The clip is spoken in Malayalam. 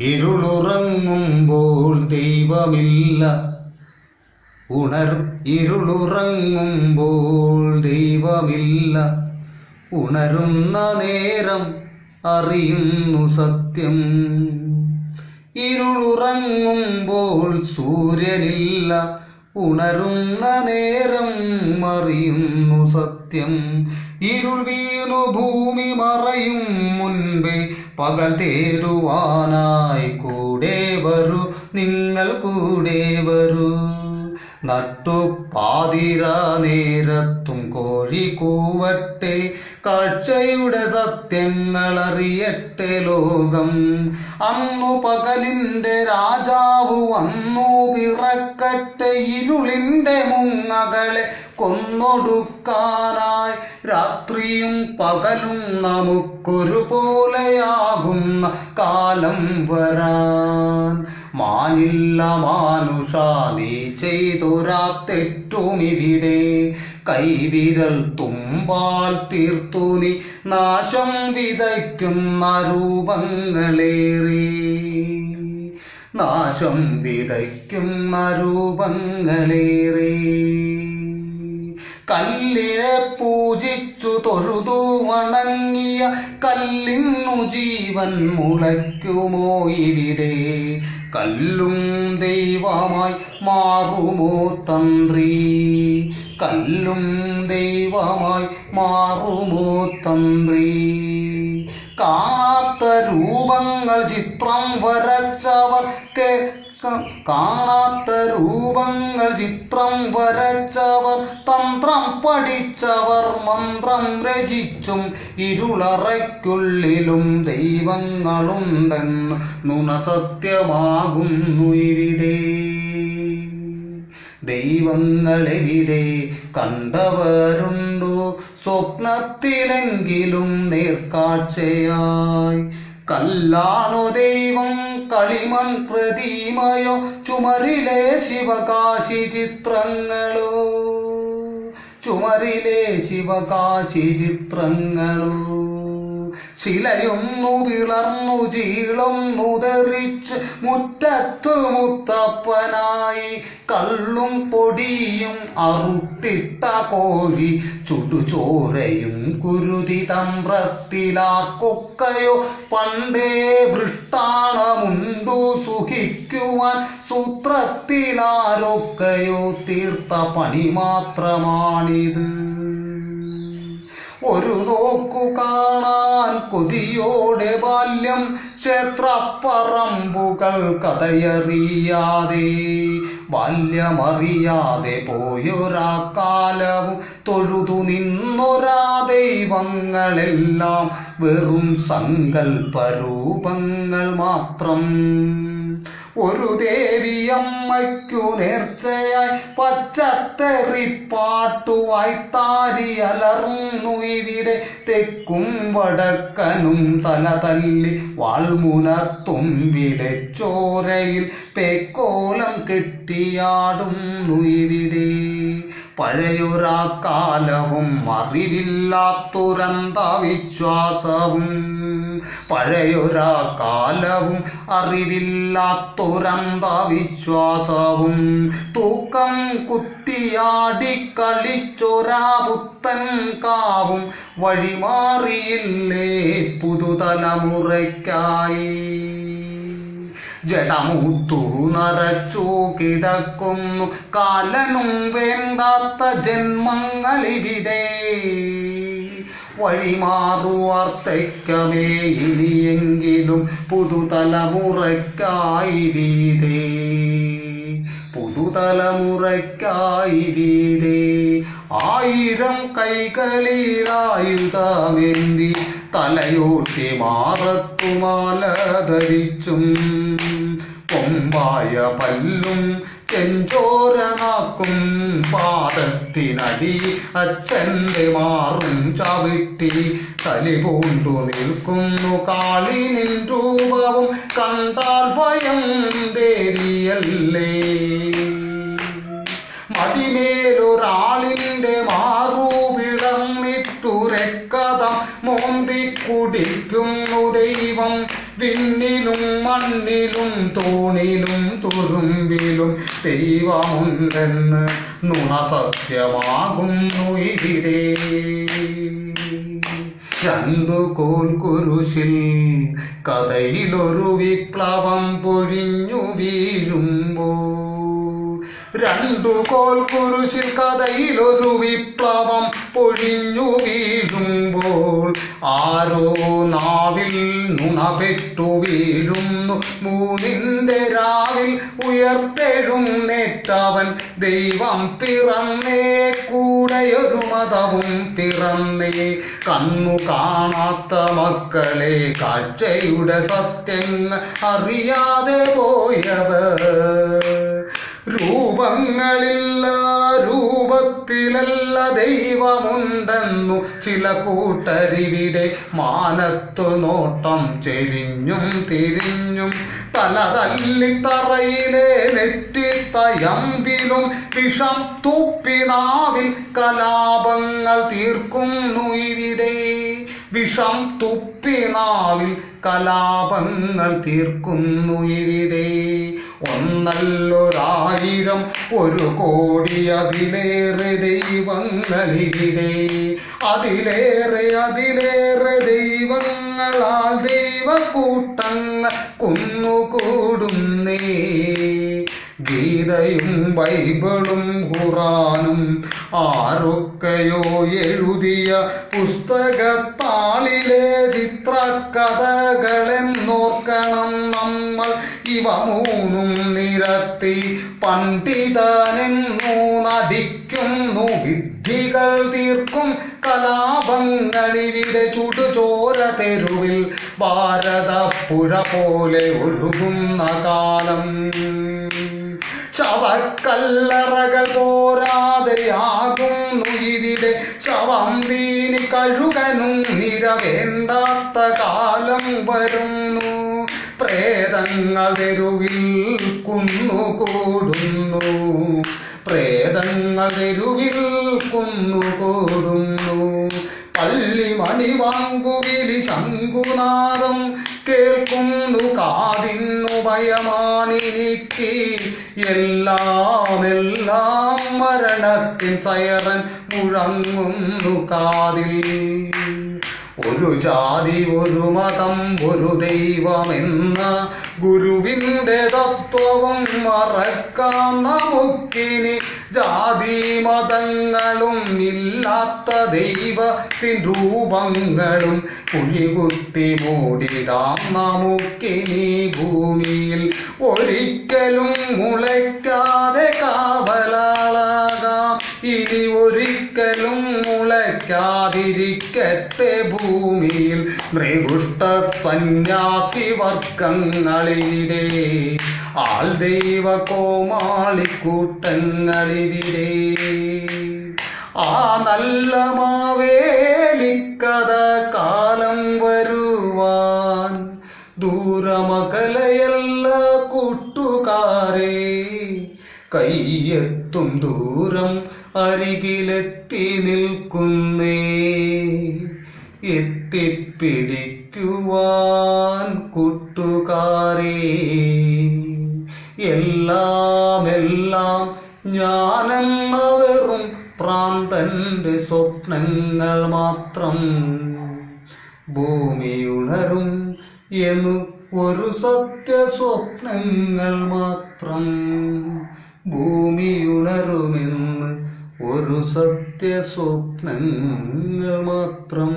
ഇരുളുറങ്ങുമ്പോൾ ദൈവമില്ല. ഉണർ ഇരുളുറങ്ങുമ്പോൾ ദൈവമില്ല. ഉണരുന്ന നേരം അറിയുന്നു സത്യം. ഇരുളുറങ്ങുമ്പോൾ സൂര്യനില്ല. ഉണരുന്ന നേരം അറിയുന്നു സത്യം. ഇരുൾ വീണു ഭൂമി മറയും മുൻപേ പകൽ തേടുവാനായി കൂടെ വരൂ നിങ്ങൾ കൂടെ വരൂ. നട്ടു പാതിര നേരത്തും കോഴി കൂവട്ടെ കാഴ്ചയുടെ സത്യങ്ങൾ അറിയട്ടെ ലോകം. അന്നു പകലിന്റെ രാജാവ് വന്നു പിറക്കട്ടെ ഇരുളിന്റെ മുങ്ങകളെ കൊന്നൊടുക്കാനായി. രാത്രിയും പകലും നമുക്കൊരു പോലെയാകുന്ന കാലം വരാൻ മാനില്ല മാനുഷ നീ ചെയ്തൊരാ തെറ്റുമിവിടെ. കൈവിരൽ തുമ്പാൽ തീർത്തു നീ നാശം വിതയ്ക്കുന്ന രൂപങ്ങളേറി. നാശം വിതയ്ക്കുന്ന രൂപങ്ങളേറി. കല്ലിനെ പൂജിച്ചു തൊഴുതു വണങ്ങിയ കല്ലിന്നു ജീവൻ മുളയ്ക്കുമോ ഇവിടെ? കല്ലും ദൈവമായി മാറുമോ തന്ത്രി? കല്ലും ദൈവമായി മാറുമോ തന്ത്രി? കാണാത്ത രൂപങ്ങൾ ചിത്രം വരച്ചവർക്ക് കാണാത്ത രൂപങ്ങൾ ചിത്രം വരച്ചവർ തന്ത്രം പഠിച്ചവർ മന്ത്രം രചിച്ചും ഇരുളറയ്ക്കുള്ളിലും ദൈവങ്ങളുണ്ടെന്ന് നുണ സത്യമാകുന്നു ഇവിടെ. ദൈവങ്ങളെവിടെ കണ്ടവരുണ്ടോ? സ്വപ്നത്തിലെങ്കിലും നേർക്കാഴ്ചയായി കല്ലാണു ദൈവം കളിമൺ പ്രതിമയോ ചുമരിലെ ശിവകാശി ചിത്രങ്ങളോ? ചുമരിലെ ശിവകാശി ചിത്രങ്ങളോ? ശിലയൊന്നു പിളർന്നു ചീളൊന്നു തെറിച്ച് മുറ്റത്ത് മുത്തപ്പനായി കള്ളും പൊടിയും അറുത്തിട്ട കോഴി ചുടുചോരയും കുരുതി തന്ത്രത്തിലാക്കൊക്കയോ പണ്ടേ വൃഷ്ടാണമുണ്ടു സുഖിക്കുവാൻ സൂത്രത്തിലാരൊക്കെയോ തീർത്ത പണി മാത്രമാണിത്. ഒരു നോക്കു കാണാൻ കൊതിയോടെ ബാല്യം ക്ഷേത്രപ്പറമ്പുകൾ കഥയറിയാതെ ബാല്യമറിയാതെ പോയൊരാ കാലവും തൊഴുതു നിന്നൊരാ ദൈവങ്ങളെല്ലാം വെറും സങ്കൽപ്പരൂപങ്ങൾ മാത്രം. ഒരു ദേവിയമ്മയ്ക്കു നേർച്ചയായി പച്ചത്തെറിപ്പാട്ടുവായി താരി അലർന്നു ഇവിടെ തെക്കും വടക്കനും തല തല്ലി വാൾമുനത്തുമ്പിലെ ചോരയിൽ പേക്കോലം കെട്ടിയാടുന്നു ഇവിടെ. പഴയൊരാക്കാലവും അറിവില്ലാത്തുരന്ത വിശ്വാസവും പഴയൊരാ കാലവും അറിവില്ലാത്തൊരന്ത വിശ്വാസവും. തൂക്കം കുത്തിയാടി പുത്തൻ കാവും. വഴിമാറിയില്ലേ പുതുതലമുറയ്ക്കായി. ജഡമൂത്തു നരച്ചു കിടക്കുന്നു. കാലനും വേണ്ടാത്ത ജന്മങ്ങളിവിടെ. വഴിമാറുവാർത്തയ്ക്കവേ ഇനിയെങ്കിലും പുതുതലമുറയ്ക്കായി വീതേ. പുതുതലമുറയ്ക്കായി വീതേ. ആയിരം കൈകളിലായുധമേന്തി തലയോട്ടി മാറത്തുമാല ധരിച്ചും കൊമ്പായ പല്ലും ചെഞ്ചോര നാക്കും പാദത്തിനടി. അച്ഛന്റെ മാറും ചവിട്ടി തലി പൂണ്ടു നിൽക്കുന്നു. കാളി നിൻ രൂപവും കണ്ടാൽ ഭയം ദേവിയല്ലേ. മതിമേലൊരാളിന്റെ മാറൂപിടന്നിട്ടുരക്കഥ മോന്തി കുടിക്കുന്നു ദൈവം. വിണ്ണിലും മണ്ണിലും തൂണിലും തുരുമ്പിലും ദൈവമുണ്ടെന്ന് നുണ സത്യമാകുന്നു ഇവിടെ. രണ്ടു കോൽ കുരുശിൽ കഥയിലൊരു വിപ്ലവം പൊഴിഞ്ഞു വീഴുമ്പോ രണ്ടു കോൽ കുരിശിൽ കഥയിലൊരു വിപ്ലവം പൊഴിഞ്ഞു വീഴുമ്പോൾ ആരോ നാവിൽ നുണ പെട്ടു വീഴുന്നു. മൂന്നിന്റെ രാവിൽ ഉയർത്തെഴുന്നേറ്റവൻ ദൈവം പിറന്നേ കൂടെയൊരു മതവും പിറന്നേ. കണ്ണു കാണാത്ത മക്കളെ കാഴ്ചയുടെ സത്യങ്ങൾ അറിയാതെ പോയവർ. രൂപങ്ങളില്ല രൂപത്തിലല്ല ദൈവമുണ്ടെന്നു ചില കൂട്ടരിവിടെ മാനത്തു നോട്ടം ചെരിഞ്ഞും തിരിഞ്ഞും തല തല്ലിത്തറയിലെ നെറ്റിത്തയമ്പിലും വിഷം തുപ്പിനാവിൽ കലാപങ്ങൾ തീർക്കുന്നു ഇവിടെ. വിഷം തുപ്പിനാവിൽ കലാപങ്ങൾ തീർക്കുന്നു ഇവിടെ. ഒന്നല്ലൊരായിരം ഒരു കോടി അതിലേറെ ദൈവങ്ങളിവിടെ അതിലേറെ അതിലേറെ ദൈവങ്ങളാൽ ദൈവക്കൂട്ടങ്ങൾ കുന്നുകൂടുന്നേ. ഗീതയും ബൈബിളും ഖുറാനും ആരൊക്കെയോ എഴുതിയ പുസ്തകത്താളിലെ ചിത്രകഥകളെന്നോർക്കണം നമ്മൾ. ഇവ മൂന്നും നിരത്തി പണ്ഡിതനെന്നു നടിക്കുന്നു വിദ്ധികൾ തീർക്കും കലാപങ്ങളിവിടെ ചുടുചോര തെരുവിൽ. ഭാരതപ്പുഴ പോലെ ഒഴുകുന്ന കാലം. ശവക്കല്ലറകൾ പോരാതെയാകുന്നു ഇവിടെ ശവം തീനി കഴുകനും നിരവേണ്ടാത്ത കാലം വരുന്നു. പ്രേതങ്ങൾ തെരുവിൽ കുന്നു കൂടുന്നു. പ്രേതങ്ങൾ തെരുവിൽ കുന്നു കൂടുന്നു. പള്ളി മണി വാങ്കുവിലി ശങ്കുനാദം കേൾക്കുന്നു കാതിന്നു ഭയമാണിനിക്ക് എല്ലാം എല്ലാം മരണത്തിൻ സയറൻ മുഴങ്ങുന്നു കാതിൽ. ഒരു ജാതി ഒരു മതം ഒരു ദൈവമെന്ന ഗുരുവിന്റെ തത്വവും മറക്കാം നമുക്കിനി. ജാതി മതങ്ങളും ഇല്ലാത്ത ദൈവത്തിൻ രൂപങ്ങളും കുഴികുത്തി മൂടിടാം നമുക്കിനി ഭൂമിയിൽ. ഒരിക്കലും മുളയ്ക്കാതെ കാവലാളാകാം. ഇനി ഒരിക്കലും മുളയ്ക്കാതിരിക്കട്ടെ ഭൂമിയിൽ നൃഗുഷ്ട സന്യാസി വർഗങ്ങളിവിടെ ആൾ ദൈവ കോമാളിക്കൂട്ടങ്ങളിവിടെ ആ നല്ല മാവേലിക്കഥ കാലം വരുവാൻ ദൂരമകലയല്ല കൂട്ടുകാരെ കയ്യെത്തും ദൂരം അരികിലെത്തി നിൽക്കുന്നേ. എത്തിപ്പിടിക്കുവാൻ കൂട്ടുകാരെ. എല്ലാം എല്ലാം ഞാനെന്ന വെറും പ്രാന്തന്റെ സ്വപ്നങ്ങൾ മാത്രം. ഭൂമിയുണരും എന്നു ഒരു സത്യ സ്വപ്നങ്ങൾ മാത്രം. ഭൂമിയുണരുമെന്ന് ഒരു സത്യ സ്വപ്നങ്ങൾ മാത്രം.